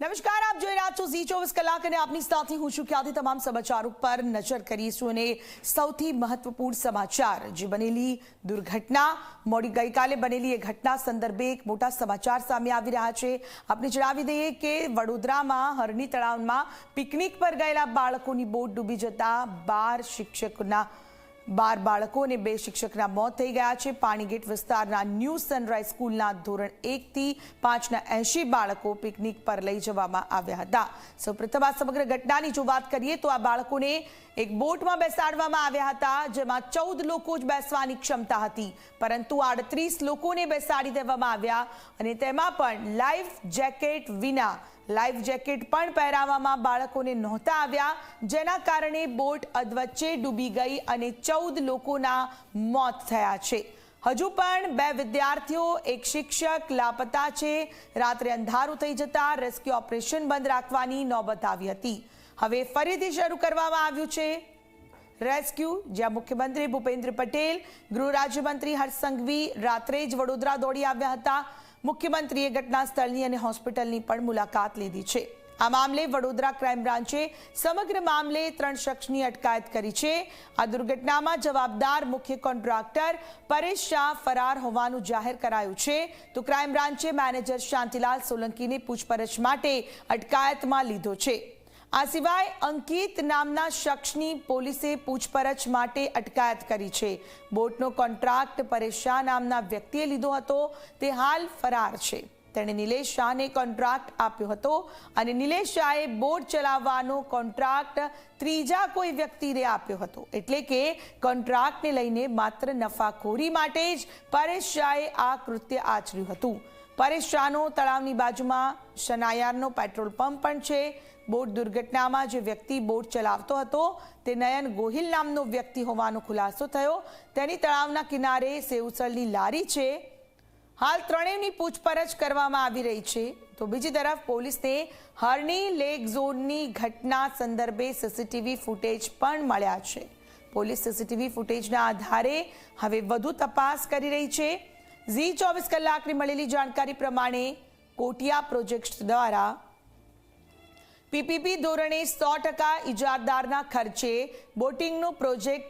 નમસ્કાર, આપ જોઈ રહ્યા છો ઝી ચોવીસ કલાક અને આપની સાથે હું છું ક્યાંથી તમામ સમાચારો ઉપર નજર કરીશું અને સૌથી મહત્વપૂર્ણ સમાચાર. જે બનેલી દુર્ઘટના, મોડી ગઈકાલે બનેલી એ ઘટના સંદર્ભે એક મોટા સમાચાર સામે આવી રહ્યા છે. આપને જણાવી દઈએ કે વડોદરામાં હરણી તળાવમાં પિકનિક પર ગયેલા બાળકોની બોટ ડૂબી જતા બાર શિક્ષકોના બાર બાળકો અને બે શિક્ષકના મોત થઈ ગયા છે. પાણીગેટ વિસ્તારના ન્યૂ સનરાઈઝ સ્કૂલના ધોરણ એકથી પાંચના એંશી બાળકો પિકનિક પર લઈ જવામાં આવ્યા હતા. સૌપ્રથમ આ સમગ્ર ઘટનાની જો વાત કરીએ તો આ બાળકોને એક બોટમાં બેસાડવામાં આવ્યા હતા, જેમાં ચૌદ લોકો જ બેસવાની ક્ષમતા હતી. પરંતુ આડત્રીસ લોકોને બેસાડી દેવામાં આવ્યા અને તેમાં પણ લાઈફ જેકેટ વિના. લાઈફ જેકેટ પણ પહેરાવવામાં બાળકોને નહોતા આવ્યા, જેના કારણે બોટ અધવચ્ચે ડૂબી ગઈ અને ચૌદ લોકોના મોત થયા છે. હજુ પણ બે વિદ્યાર્થીઓ, એક શિક્ષક લાપતા છે. રાત્રે અંધારું થઈ જતા રેસ્ક્યુ ઓપરેશન બંધ રાખવાની નોબત આવી હતી. હવે ફરીથી શરૂ કરવામાં આવ્યું છે. રેસ્ક્યુ જ્યાં મુખ્યમંત્રી ભૂપેન્દ્ર પટેલ, ગૃહ રાજ્યમંત્રી હર્ષ રાત્રે જ વડોદરા દોડી આવ્યા હતા. મુખ્યમંત્રીએ ઘટના સ્થળની અને હોસ્પિટલની પણ મુલાકાત લીધી છે. આ મામલે વડોદરા ક્રાઇમ બ્રાન્ચે સમગ્ર મામલે ત્રણ શખ્સની અટકાયત કરી છે. આ દુર્ઘટનામાં જવાબદાર મુખ્ય કોન્ટ્રાક્ટર પરેશ શાહ ફરાર હોવાનું જાહેર કરાયું છે. તો ક્રાઇમ બ્રાન્ચે મેનેજર શાંતિલાલ સોલંકીને પૂછપરછ માટે અટકાયતમાં લીધો છે. આ સિવાય અંકિત નામના શખ્સની પોલીસે પૂછપરછ માટે અટકાયત કરી છે. બોટનો કોન્ટ્રાક્ટ પરેશ શાહ નામના વ્યક્તિએ લીધો હતો. તે હાલ ફરાર છે. તેણે નિલેશ શાહને કોન્ટ્રાક્ટ આપ્યો હતો અને નિલેશ શાહે બોટ ચલાવવાનો કોન્ટ્રાક્ટ ત્રીજા કોઈ વ્યક્તિને આપ્યો હતો. એટલે કે કોન્ટ્રાક્ટને લઈને માત્ર નફાખોરી માટે જ પરેશ શાહે આ કૃત્ય આચર્યું હતું. પરેશ શાહનો તળાવની બાજુમાં શનાયારનો પેટ્રોલ પંપ પણ છે. બોટ દુર્ઘટનામાં જે વ્યક્તિ બોટ ચલાવતો હતો, તે નયન ગોહિલ નામનો વ્યક્તિ હોવાનો ખુલાસો થયો. તેની તળાવના કિનારે સેવસલની લારી છે. હાલ ત્રણેયની પૂછપરછ કરવામાં આવી રહી છે. તો બીજી તરફ પોલીસને હરણી લેક ઝોનની ઘટના સંદર્ભે સીસીટીવી ફૂટેજ પણ મળ્યા છે. પોલીસ સીસીટીવી ફૂટેજના આધારે હવે વધુ તપાસ કરી રહી છે. ઝી ચોવીસ કલાકની મળેલી જાણકારી પ્રમાણે કોટિયા પ્રોજેક્ટ દ્વારા પીપીપી ધોરણે સો ટકા ઇજારદારના ખર્ચે બોટિંગનો પ્રોજેક્ટ